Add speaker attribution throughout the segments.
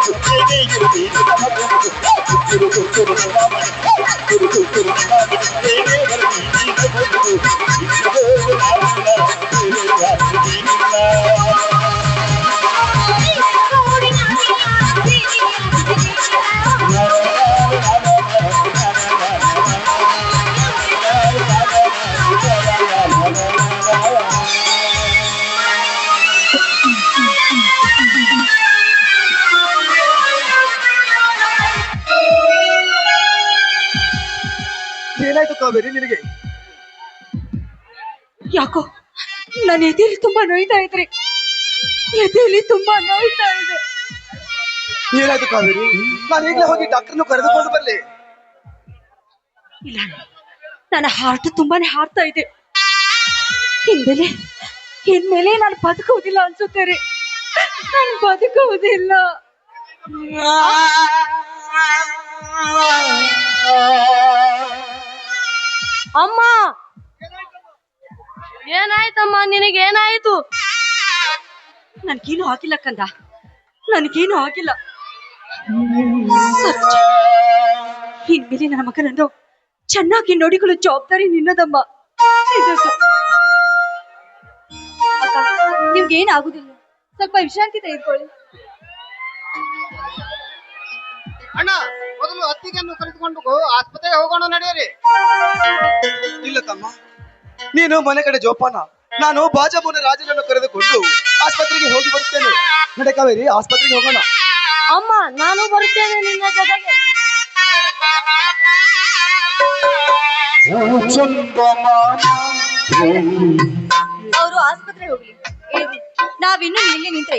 Speaker 1: ಮಗು ಏನೇ
Speaker 2: ಏನಾಯ್ತು ಕಾವೇರಿ ನಿನಗೆ?
Speaker 3: ಯಾಕೋ ನನ್ನ ಎದೆಯಲ್ಲಿ ತುಂಬಾ ನೋಯ್ತಾ ಇದ್ರಿ? ಎದೆಯಲ್ಲಿ ತುಂಬಾ ನೋಯ್ತಾ ಇದೆ.
Speaker 2: ಏನಾಯ್ತು ಕಾವೇರಿ? ನಾನು ಈಗಲೇ ಹೋಗಿ ಡಾಕ್ಟರ್ನು ಕರೆದುಕೊಂಡು ಬರಲಿ
Speaker 3: ಇಲ್ಲ ನನ್ನ ಹಾರ್ಟ್ ತುಂಬಾನೇ ಹಾರ್ತಾ ಇದೆ. ಇನ್ಮೇಲೆ ಇನ್ಮೇಲೆ ನಾನು ಬದುಕುವುದಿಲ್ಲ ಅನ್ಸುತ್ತೆ ರೀ. ನಾನು ಬದುಕುವುದಿಲ್ಲ.
Speaker 4: ಅಮ್ಮ! ಏನಾಯ್ತಮ್ಮ? ನಿನಗೇನಾಯ್ತು
Speaker 3: ನನ್ಗೇನು ಆಗಿಲ್ಲ ಕಂದ. ನನ್ಗೇನು ಆಗಿಲ್ಲ. ಸರೋಜ, ಇನ್ಮೇಲೆ ನನ್ನ ಮಗನನ್ನು ಚೆನ್ನಾಗಿ ನೋಡಿಕೊಳ್ಳೋ ಜವಾಬ್ದಾರಿ ನಿನ್ನದಮ್ಮ. ನಿಮ್ಗೇನಾಗುದಿಲ್ಲ ಅಕ್ಕ ನಿಮ್ಗೇನು ಆಗುದಿಲ್ಲ ಸ್ವಲ್ಪ ವಿಶ್ರಾಂತಿ ತೆಗೆದುಕೊಳ್ಳಿ.
Speaker 5: ಅಣ್ಣ ಮೊದಲು ಅತ್ತಿಗೆಯನ್ನು ಕರೆದುಕೊಂಡು ಆಸ್ಪತ್ರೆಗೆ ಹೋಗೋಣ ನಡೆಯಿರಿ.
Speaker 2: ಇಲ್ಲ ತಮ್ಮ. ನೀನು ಮನೆ ಕಡೆ ಜೋಪಾನ. ನಾನು ಬಾಜಮೂನ ರಾಜನನ್ನು ಕರೆದುಕೊಂಡು ಆಸ್ಪತ್ರೆಗೆ ಹೋಗಿ ಬರುತ್ತೇನೆ. ನಡೆ ಕಾವೇರಿ ಆಸ್ಪತ್ರೆಗೆ ಹೋಗೋಣ.
Speaker 4: ಅಮ್ಮ ನಾನು ಬರುತ್ತೇನೆ ನಿನ್ನ ಜೊತೆಗೆ.
Speaker 3: ಅವರು ಆಸ್ಪತ್ರೆ ಹೋಗ್ಲಿ. ನಾವಿನ್ನೂ ನಾವಿನ್ನು ಇಲ್ಲಿ ನಿಂತ್ರೆ.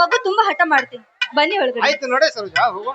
Speaker 3: ಮಗು ತುಂಬಾ ಹಠ ಮಾಡ್ತೀನಿ. ಬನ್ನಿ ಒಳಗಡೆ.
Speaker 5: ಆಯ್ತು ನೋಡಿ ಸರ್ ಹೋಗೋಣ.